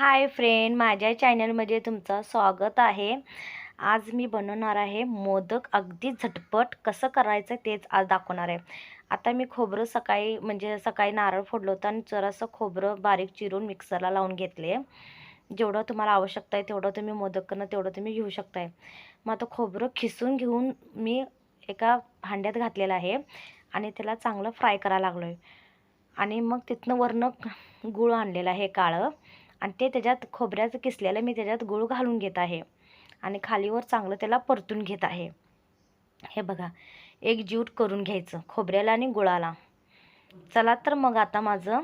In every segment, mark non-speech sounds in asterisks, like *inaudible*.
Hi friend माझ्या चॅनलमध्ये तुमचं स्वागत आहे. आज मी बनवणार आहे मोदक अगदी झटपट कसं करायचं तेच आज दाखवणार आहे. आता मी खोबरं सकाळी म्हणजे सकाळी नारळ फोडलं होतं आणि जरासं खोबरं बारीक चिरून मिक्सरला लावून घेतले. जेवढं तुम्हाला आवश्यकता आहे तेवढं तुम्ही मोदक करणं तेवढं तुम्ही घेऊ शकताय. मग आता खोबरं खिसून घेऊन मी एका भांड्यात घातलेलं आहे आणि त्याला चांगलं फ्राय करायला लागलो आहे आणि मग तिथनं वरनं गूळ आणलेलं आहे काळं. आणि ते त्याच्यात खोबऱ्याचं किसलेलं मी त्याच्यात गूळ घालून घेत आहे. आणि खालीवर चांगलं त्याला परतून घेत आहे. हे बघा एक ज्यूट करून घ्यायचं खोबऱ्याला आणि गुळाला. चला तर मग आता माझं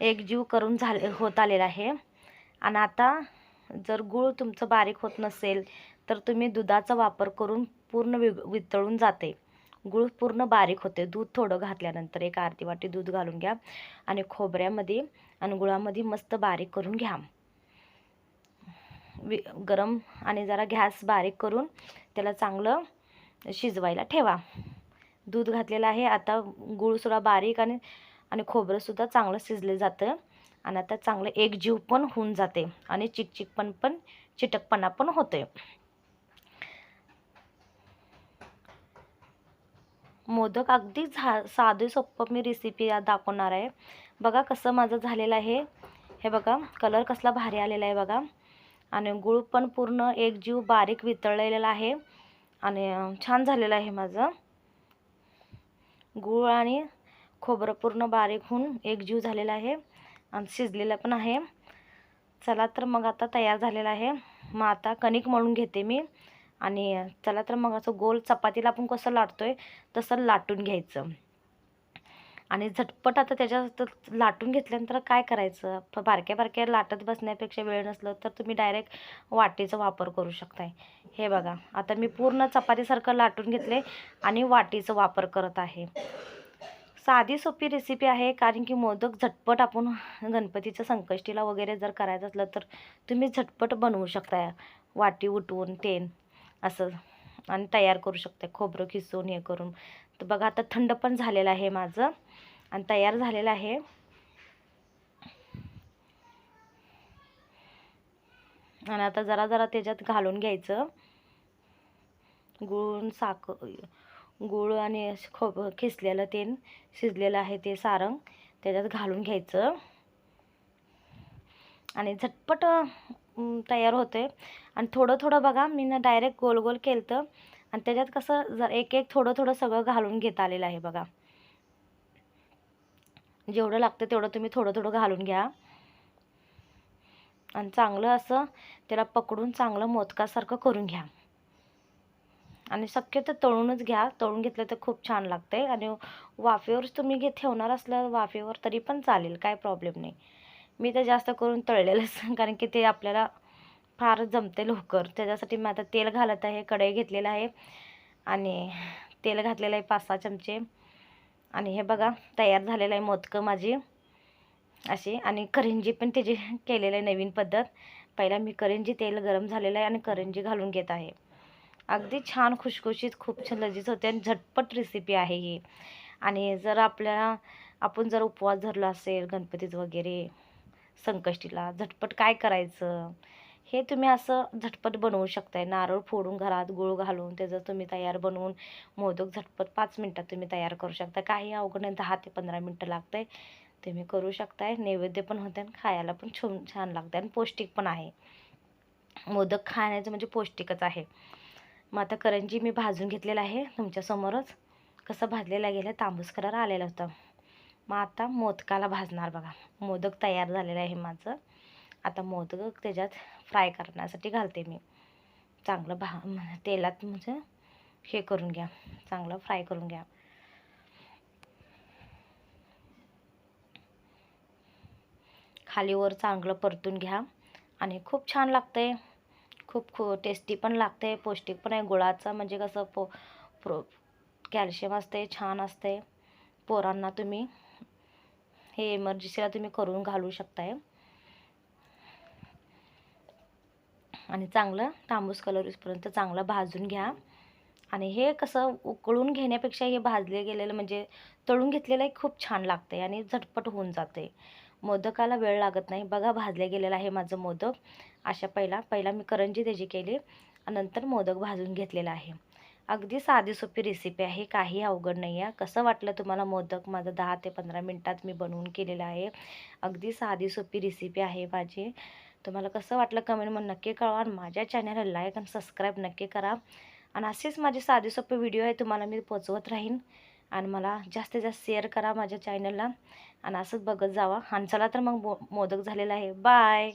एक जीव करून झाले होत आलेलं आहे. आणि आता जर गूळ तुमचं बारीक होत नसेल तर तुम्ही दुधाचा वापर करून पूर्ण वि वितळून जाते. गुळ पूर्ण बारीक होते दूध थोडं घातल्यानंतर एक अर्धी वाटी दूध घालून घ्या आणि खोबऱ्यामध्ये आणि गुळामध्ये मस्त बारीक करून घ्या. वि गरम आणि जरा गॅस बारीक करून त्याला चांगलं शिजवायला ठेवा. दूध घातलेलं आहे. आता गुळसुद्धा बारीक आणि आणि खोबरंसुद्धा चांगलं शिजले जातं आणि आता चांगलं एकजीव पण होऊन जाते आणि चिकचिकपण पण चिटकपणा पण होते मोदक अगदी झा साधी सोपं मी रेसिपी दाखवणार आहे. बघा कसं माझं झालेलं आहे. हे बघा कलर कसला भारी आलेला आहे बघा. आणि गूळ पण पूर्ण एक जीव बारीक वितळलेला आहे. आणि छान झालेलं आहे माझं. गूळ आणि खोबरं पूर्ण बारीक होऊन एक जीव झालेला आहे. आणि शिजलेलं पण आहे. चला तर मग आता तयार झालेला आहे. मग आता कणिक मळून घेते मी. आणि चला तर मग असं गोल चपातीला आपण कसं लाटतोय तसं लाटून घ्यायचं. आणि झटपट आता त्याच्यात लाटून घेतल्यानंतर काय करायचं? बारक्या बारक्या लाटत बसण्यापेक्षा वेळ नसलं तर तुम्ही डायरेक्ट वाटीचा वापर करू शकताय. हे बघा आता मी पूर्ण चपातीसारखं लाटून घेतले आणि वाटीचा वापर करत आहे. साधी सोपी रेसिपी आहे कारण की मोदक झटपट आपण गणपतीच्या संकष्टीला वगैरे जर करायचं असलं तर तुम्ही झटपट बनवू शकताय. वाटी उठवून तेन. असं. आणि तयार करू शकते खोबरं खिसून हे करून. तर बघा आता थंड पण झालेलं आहे माझं. आणि तयार झालेलं आहे. आणि आता जरा जरा त्याच्यात घालून घ्यायचं. गुळ साखर गूळ आणि खोब खिसलेलं ते शिजलेलं आहे ते सारंग त्याच्यात घालून घ्यायचं. आणि झटपट तयार होते आणि थोडं थोडं बघा मी ना डायरेक्ट गोल गोल केलं आणि त्याच्यात कसं जर एक एक थोडं थोडं सगळं घालून घेता आलेलं आहे बघा. जेवढं लागतं तेवढं तुम्ही थोडं थोडं घालून घ्या. आणि चांगलं असं त्याला पकडून चांगलं मोदकासारखं करून घ्या. आणि शक्यतो तळूनच घ्या. तळून घेतलं तर खूप छान लागते आणि वाफेवरच तुम्ही घे ठेवणार असलं वाफेवर तरी पण चालेल. काय प्रॉब्लेम नाही. मी तर जास्त करून तळलेलंच *laughs* कारण की ते आपल्याला फार जमते लवकर. त्याच्यासाठी मी आता तेल घालत आहे कढई घेतलेलं आहे आणि तेल घातलेलं आहे पाच सहा चमचे. आणि हे बघा तयार झालेलं आहे मोदकं माझी अशी. आणि करंजी पण त्याची केलेलं आहे नवीन पद्धत. पहिला मी करंजी तेल गरम झालेलं आहे आणि करंजी घालून घेत आहे. अगदी छान खुशखुशीत खूप छान लजीज होते आणि झटपट रेसिपी आहे ही. आणि जर आपल्याला आपण जर उपवास धरला असेल गणपतीत वगैरे संकष्टीला? झटपट काय करायचं? हे तुम्ही असं झटपट बनवू शकताय. नारळ फोडून घरात गुळ घालून त्याचं तुम्ही तयार बनवून मोदक झटपट पाच मिनटात तुम्ही तयार करू शकता. काही अवघड नाही दहा ते पंधरा मिनटं लागतं आहे तुम्ही करू शकताय. नैवेद्य पण होते आणि खायला पण छान छान लागतं आणि पौष्टिक पण आहे. मोदक खाण्याचं म्हणजे पौष्टिकच आहे. मग आता करंजी मी भाजून घेतलेलं आहे तुमच्यासमोरच कसं भाजलेलं गेलं? तांबूस कलर आलेला होता. मग आता मोदकाला भाजणार बघा. मोदक तयार झालेलं आहे माझं. आता मोदक त्याच्यात फ्राय करण्यासाठी घालते मी. चांगलं भा तेलात म्हणजे हे करून घ्या. चांगलं फ्राय करून घ्या. खालीवर चांगलं परतून घ्या. आणि खूप छान लागते खूप खू टेस्टी पण लागते पौष्टिक पण आहे. गुळाचं म्हणजे कसं पो प्रो कॅल्शियम असते छान असते पोरांना तुम्ही हे इमर्जन्सीला तुम्ही करून घालू शकताय. आणि चांगलं तांबूस कलर कलरपर्यंत चांगलं भाजून घ्या. आणि हे कसं उकळून घेण्यापेक्षा हे भाजले गेलेलं म्हणजे तळून घेतलेलं खूप छान लागते आणि झटपट होऊन जाते मोदकाला वेळ लागत नाही. बघा भाजले गेलेलं आहे माझं मोदक. अशा पहिला पहिला मी करंजी त्याची केली नंतर मोदक भाजून घेतलेला आहे. अगदी साधी सोपी रेसिपी आहे. काही अवघड नाही आहे. कसं वाटलं तुम्हाला मोदक? माझं दहा ते पंधरा मिनटात मी बनवून केलेलं आहे. अगदी साधी सोपी रेसिपी आहे माझी. तुम्हाला कसं वाटलं कमेंटमध्ये नक्की कळवा आणि माझ्या चॅनलला लाईक आणि सबस्क्राईब नक्की करा. आणि असेच माझे साधे सोपे व्हिडिओ आहे. तुम्हाला मी पोचवत राहीन. आणि मला जास्तीत जास्त शेअर करा माझ्या चॅनलला आणि असंच बघत जावा. आणि चला तर मग मो मोदक झालेला आहे. बाय